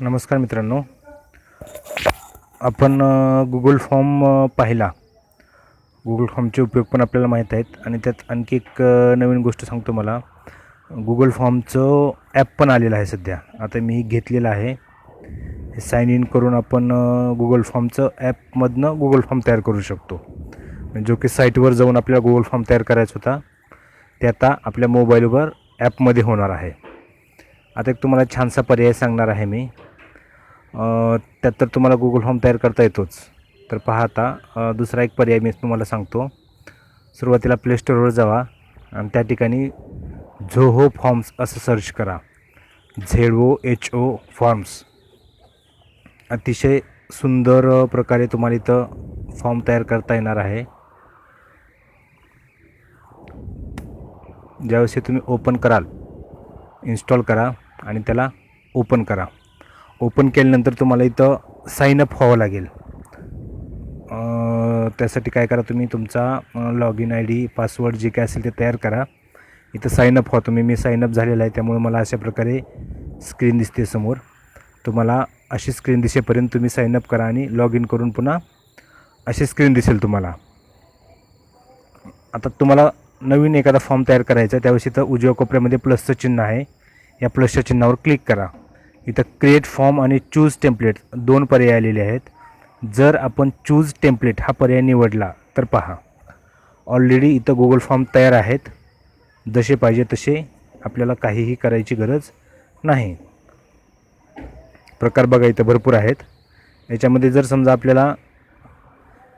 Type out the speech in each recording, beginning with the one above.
नमस्कार मित्रांनो. आपण गुगल फॉर्म पाहिला. गुगल फॉर्मचे उपयोग पण आपल्याला माहीत आहेत आणि त्यात आणखी एक नवीन गोष्ट सांगतो मला. गुगल फॉर्मचं ॲप पण आलेलं आहे सध्या. आता मी घेतलेलं आहे. हे इन करून आपण गुगल फॉर्मचं ॲपमधनं गुगल फॉर्म तयार करू शकतो. म्हणजे जो की साईटवर जाऊन आपल्याला गुगल फॉर्म तयार करायचा होता ते आता आपल्या मोबाईलवर ॲपमध्ये होणार आहे. आता एक तुम्हाला छानसा पर्याय सांगणार आहे मी. त्यात तर तुम्हाला गुगल फॉर्म तयार करता येतोच. तर पहा आता दुसरा एक पर्याय मी तुम्हाला सांगतो. सुरुवातीला प्लेस्टोरवर जावा आणि त्या ठिकाणी झोहो फॉर्म्स असं सर्च करा. Z O H O forms अतिशय सुंदर प्रकारे तुम्हाला इथं फॉर्म तयार करता येणार आहे. ज्यावेळेस तुम्ही ओपन कराल इन्स्टॉल करा आणि त्याला ओपन करा. ओपन केल्यानंतर तुम्हाला इथं साइन अप व्हावं लागेल. त्यासाठी काय करा तुम्ही तुमचा log in I D password जे काय असेल ते तयार करा. इथं साइन अप व्हा तुम्ही. मी साइन अप झालेला आहे त्यामुळे मला अशा प्रकारे स्क्रीन दिसते समोर. तुम्हाला अशी स्क्रीन दिसेपर्यंत तुम्ही साइन अप करा आणि लॉग इन करून पुन्हा अशी स्क्रीन दिसेल तुम्हाला. आता तुम्हाला नवीन एखादा फॉर्म तयार करायचा आहे त्यावेळेस इथं उजव्या कोपऱ्यामध्ये प्लसचं चिन्ह आहे. या प्लसच्या चिन्हावर क्लिक करा. इथं क्रिएट फॉर्म आणि चूज टेम्पलेट दोन पर्याय आलेले आहेत. जर आपण चूज टेम्पलेट हा पर्याय निवडला तर पहा. ऑलरेडी इथं गुगल फॉर्म तयार आहेत. जसे पाहिजे तसे आपल्याला काहीही करायची गरज नाही. प्रकार बघा इथं भरपूर आहेत. याच्यामध्ये जर समजा आपल्याला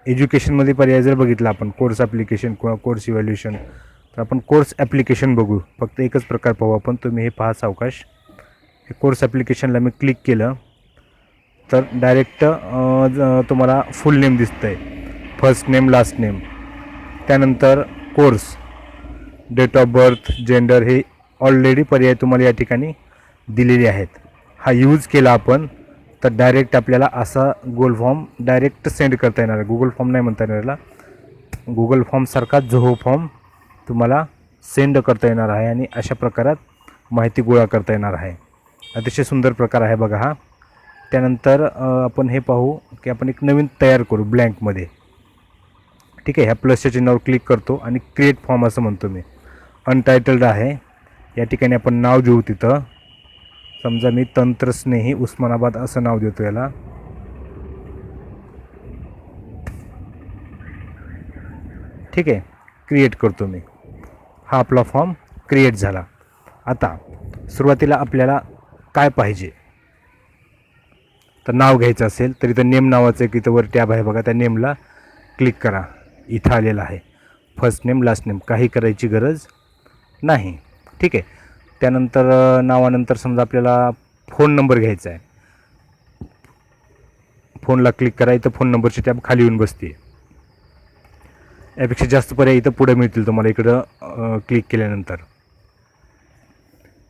एज्युकेशनमध्ये पर्याय जर बघितला आपण कोर्स ॲप्लिकेशन किंवा कोर्स इव्हॅल्युएशन तर आपण कोर्स ॲप्लिकेशन बघू. फक्त एकच प्रकार पाहू आपण. तुम्ही हे पहा सावकाश. कोर्स ॲप्लिकेशनला मी क्लिक केलं तर डायरेक्ट तुम्हाला फुल नेम दिसतं आहे फर्स्ट नेम लास्ट नेम त्यानंतर course date of birth gender हे ऑलरेडी पर्याय तुम्हाला या ठिकाणी दिलेले आहेत. हा यूज केला आपण तर डायरेक्ट आपल्याला असा गुगल फॉर्म डायरेक्ट सेंड करता येणार आहे. गुगल फॉर्म नाही म्हणता येणार गुगल फॉर्मसारखा जोहो फॉर्म तुम्हाला सेंड करता येणार आहे आणि अशा प्रकारात माहिती गोळा करता येणार आहे. अतिशय सुंदर प्रकार आहे बघा हा. त्यानंतर आपण हे पाहू की आपण एक नवीन तयार करू ब्लँकमध्ये ठीक आहे ह्या प्लसच्या चिन्हावर क्लिक करतो आणि क्रिएट फॉर्म असं म्हणतो मी. अनटायटल्ड आहे. या ठिकाणी आपण नाव देऊ तिथं. समजा मी तंत्रस्नेही उस्मानाबाद असं नाव देतो याला. ठीक आहे क्रिएट करतो मी. हा आपला फॉर्म क्रिएट झाला. आता सुरुवातीला आपल्याला काय पाहिजे? तर नाव घ्यायचं असेल तर इथं नेम नावाचं एक इथं वर टॅब आहे बघा त्या नेमला क्लिक करा. इथं आलेलं आहे. फर्स्ट नेम लास्ट नेम काही करायची गरज नाही. ठीक आहे. त्यानंतर नावानंतर समजा आपल्याला फोन नंबर घ्यायचा आहे. फोनला क्लिक करा. इथं फोन नंबरची टॅब खाली येऊन बसते यापेक्षा जास्त पर्याय इथं पुढे मिळतील तुम्हाला इकडं क्लिक केल्यानंतर.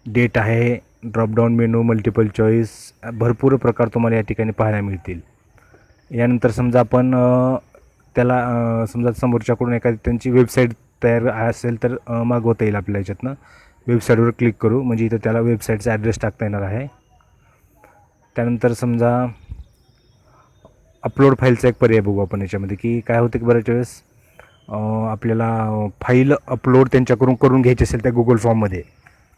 डेट आहे ड्रॉपडाऊन मेनू मल्टिपल चॉईस भरपूर प्रकार तुम्हाला या ठिकाणी पाहायला मिळतील. यानंतर समजा आपण त्याला समजा समोरच्याकडून एखादी त्यांची वेबसाईट तयार असेल तर मागवता येईल आपल्या याच्यातनं. वेबसाईटवर क्लिक करू. म्हणजे इथं त्याला वेबसाईटचा ॲड्रेस टाकता येणार आहे. त्यानंतर समजा अपलोड फाईलचा एक पर्याय बघू आपण याच्यामध्ये की काय होतं की बऱ्याच वेळेस आपल्याला फाईल अपलोड त्यांच्याकडून करून घ्यायची असेल त्या गुगल फॉर्ममध्ये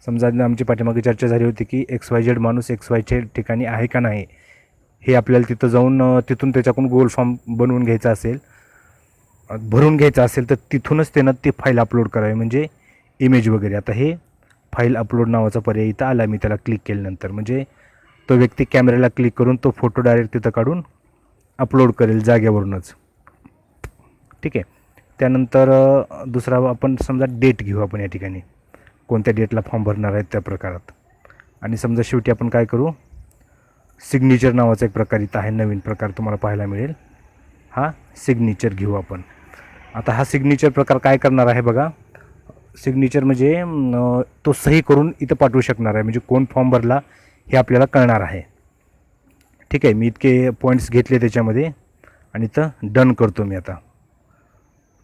समजा आमची पाठीमागे चर्चा झाली होती की एक्स वाय झेड माणूस एक्स वायच्या ठिकाणी आहे का नाही हे आपल्याला तिथं जाऊन तिथून त्याच्याकडून गोल फॉर्म बनवून घ्यायचा असेल भरून घ्यायचा असेल तर तिथूनच त्यानं ती फाईल अपलोड करावी. म्हणजे इमेज वगैरे. आता हे फाईल अपलोड नावाचा पर्याय इथं आला मी त्याला क्लिक केल्यानंतर म्हणजे तो व्यक्ती कॅमेऱ्याला क्लिक करून तो फोटो डायरेक्ट तिथं काढून अपलोड करेल जागेवरूनच. ठीक आहे? त्यानंतर दुसरा आपण समजा डेट घेऊ आपण या ठिकाणी. कोणत्या डेटला फॉर्म भरणार आहेत त्या प्रकारात. आणि समजा शेवटी आपण काय करू? सिग्नेचर नावाचा एक प्रकार इथं आहे नवीन प्रकार तुम्हाला पाहायला मिळेल. हा सिग्नेचर घेऊ आपण. आता हा सिग्नेचर प्रकार काय करणार आहे बघा. सिग्नेचर म्हणजे तो सही करून इथं पाठवू शकणार आहे. म्हणजे कोण फॉर्म भरला हे आपल्याला कळणार आहे. ठीक आहे मी इतके पॉईंट्स घेतले त्याच्यामध्ये. आणि इथं डन करतो मी आता.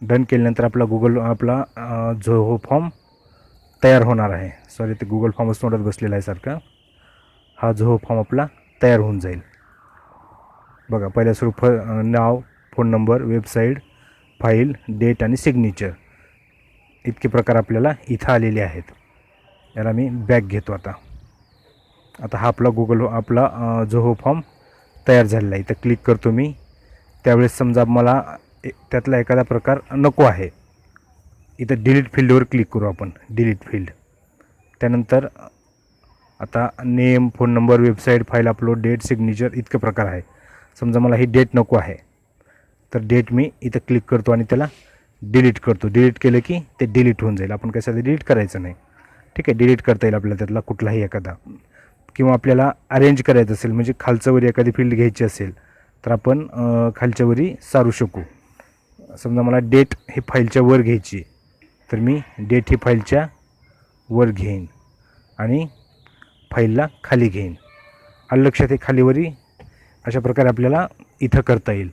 डन केल्यानंतर आपला गुगल आपला जो हो फॉर्म तयार होणार आहे. सॉरी ते गुगल फॉर्मच तोंडात बसलेला आहे सारखा. हा जो फॉर्म आपला तयार होऊन जाईल. बघा पहिल्या स्वरूप नाव phone number website file date आणि सिग्नेचर इतके प्रकार आपल्याला इथं आलेले आहेत. याला मी बॅग घेतो आता. आता हा आपला गुगल आपला जो हो फॉर्म तयार झालेला आहे. इथं क्लिक करतो मी. त्यावेळेस समजा मला ए- त्यातला एखादा प्रकार नको आहे. इथं डिलीट फील्डवर क्लिक करू आपण. डिलीट फील्ड त्यानंतर आता name phone number website file upload date signature इतके प्रकार आहे. समजा मला ही डेट नको आहे. तर डेट मी इथं क्लिक करतो आणि त्याला डिलीट करतो. डिलीट केलं की ते डिलीट होऊन जाईल. आपण कसं डिलीट करायचं नाही. ठीक आहे डिलीट करता येईल आपल्याला त्यातला कुठलाही एखादा. किंवा आपल्याला अरेंज करायचं असेल म्हणजे खालच्यावरी एखादी फील्ड घ्यायची असेल तर आपण खालच्यावरी सारू शकू. समजा मला डेट हे फाईलच्या वर घ्यायची तर मी डेट फाईलच्या वर घेईन आणि फाईलला खाली घेईन. आलं लक्षात हे खालीवरी अशा प्रकारे आपल्याला इथं करता येईल.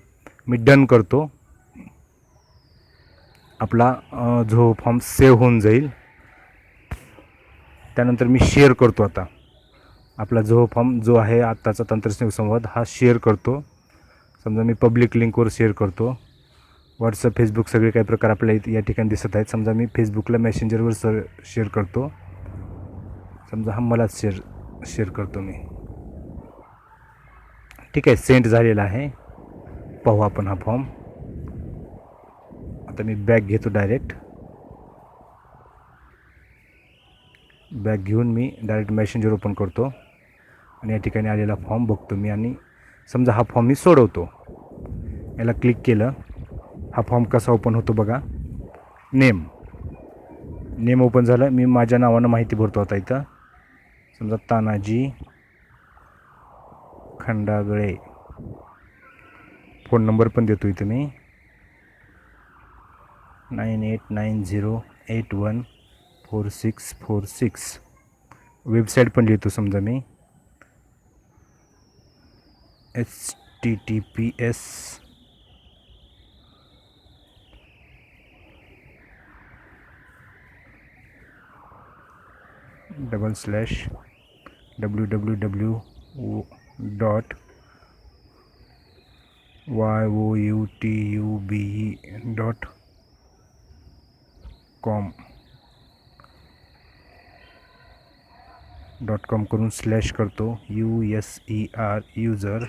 मी डन करतो. आपला जो फॉर्म सेव्ह होऊन जाईल त्यानंतर मी शेअर करतो आता. आपला जो फॉर्म जो आहे आत्ताचा तंत्रज्ञान संवाद हा शेअर करतो. समजा मी पब्लिक लिंकवर शेअर करतो. व्हॉट्सअप फेसबुक सगळे काही प्रकार आपल्या या ठिकाणी दिसत आहेत. समजा मी फेसबुकला मेसेंजरवर सर शेअर करतो. समजा हा मलाच शेअर शेअर करतो मी. ठीक आहे सेंड झालेला आहे. पाहू आपण हा फॉर्म आता मी बॅग घेतो डायरेक्ट बॅग घेऊन मी डायरेक्ट मेसेंजर ओपन करतो. आणि या ठिकाणी आलेला फॉर्म बघतो मी आणि समजा हा फॉर्म मी सोडवतो. याला क्लिक केलं. हा फॉर्म कसा ओपन होतो बघा. नेम. नेम ओपन झालं. मी माझ्या नावानं माहिती भरतो आता इथं. समजा तानाजी खंडागळे. फोन नंबर पण देतो इथं मी. Nine eight nine zero eight one four six four six. Website पण लिहितो समजा मी. H T T P S double slash W W W dot Y O U T U B dot com dot com करून slash करतो. U S E R user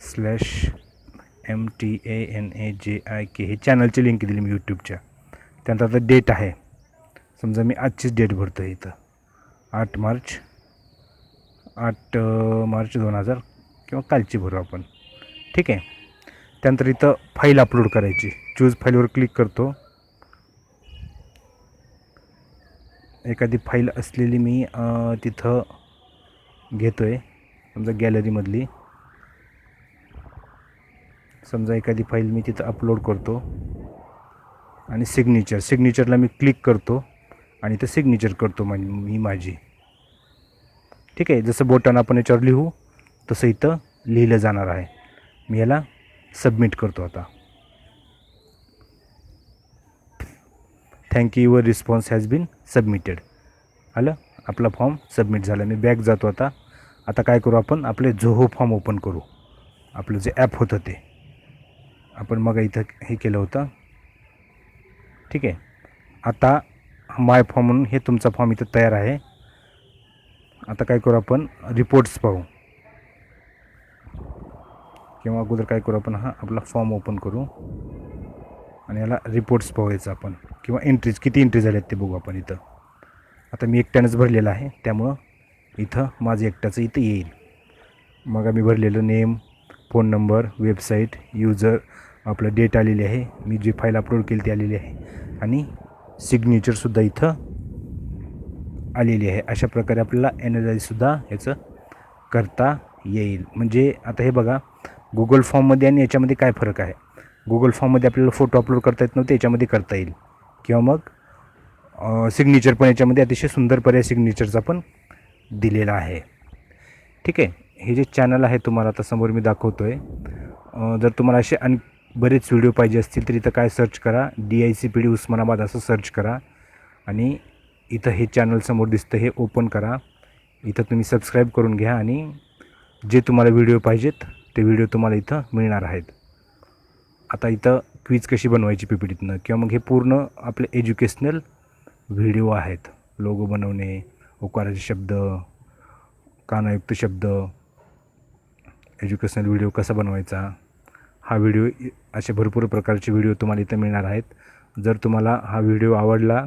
slash M T A N A J I K हे चॅनलची link दिली मी यूट्यूबच्या त्यानंतर आता date आहे. समजा मी आजचीच date भरतो आहे इथं. आठ मार्च आठ मार्च दोन हजार किंवा कालची भरू आपण. ठीक आहे? त्यानंतर इथं फाईल अपलोड करायची. चूज फाईलवर क्लिक करतो. एखादी फाईल असलेली मी तिथं घेतो आहे समजा गॅलरीमधली समजा एखादी फाईल मी तिथं अपलोड करतो. आणि सिग्नेचर सिग्नेचरला मी क्लिक करतो. आणि इथं सिग्नेचर करतो म्हणजे मी माझी. ठीक आहे जसं बोटानं आपण याच्यावर लिहू तसं इथं लिहिलं जाणार आहे. मी याला सबमिट करतो आता. Thank you your response has been submitted आलं? आपला फॉर्म सबमिट झाला. मी बॅक जातो आता. आता काय करू आपण? आपले जोहो फॉर्म ओपन करू. आपलं जे ॲप होतं ते. आपण मग इथं हे केलं होतं. ठीक आहे. आता माय फॉर्म म्हणून हे तुमचा फॉर्म इथं तयार आहे. आता काय करू आपण? रिपोर्ट्स पाहू. किंवा अगोदर काय करू आपण? हा आपला फॉर्म ओपन करू. आणि याला रिपोर्ट्स पाहायचं आपण. किंवा एंट्रीज किती एंट्री झाल्यात ते बघू आपण इथं. आता मी एकट्यानंच भरलेलं आहे. त्यामुळं इथं माझं एकट्याचं इथं येईल. मग मी भरलेलं name phone number website user आपलं डेट आलेली आहे. मी जी फाईल अपलोड केली ती आलेली आहे. आणि सिग्नेचरसुद्धा इथं आलेली आहे. अशा प्रकारे आपल्याला एनर्जाईजसुद्धा याचं करता येईल. म्हणजे आता हे बघा गुगल फॉर्ममध्ये आणि याच्यामध्ये काय फरक आहे? गुगल फॉर्ममध्ये आपल्याला फोटो अपलोड करता येत नव्हते याच्यामध्ये करता येईल. किंवा मग सिग्नेचर पण याच्यामध्ये अतिशय सुंदर पर्याय सिग्नेचरचा पण दिलेला आहे. ठीक आहे? हे जे चॅनल आहे तुम्हाला आता समोर मी दाखवतो आहे जर तुम्हाला असे अन बरेच व्हिडिओ पाहिजे असतील तर इथं काय सर्च करा. D I C P D Osmanabad असं सर्च करा. आणि इथं हे चॅनल समोर दिसतं हे ओपन करा. इथं तुम्ही सबस्क्राईब करून घ्या आणि जे तुम्हाला व्हिडिओ पाहिजेत ते व्हिडिओ तुम्हाला इथं मिळणार आहेत. आता इथं क्वीज कशी बनवायची पी पी टीतनं किंवा मग हे पूर्ण आपले एज्युकेशनल व्हिडिओ आहेत. लोगो बनवणे ओकाराचे शब्द कानायुक्त शब्द एज्युकेशनल व्हिडिओ कसा बनवायचा? हा व्हिडिओ असे भरपूर प्रकारचे व्हिडिओ तुम्हाला इथं मिळणार आहेत. जर तुम्हाला हा व्हिडिओ आवडला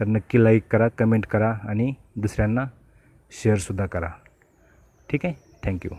तर नक्की लाईक करा कमेंट करा आणि दुसऱ्यांना शेअरसुद्धा करा. ठीक आहे? थँक्यू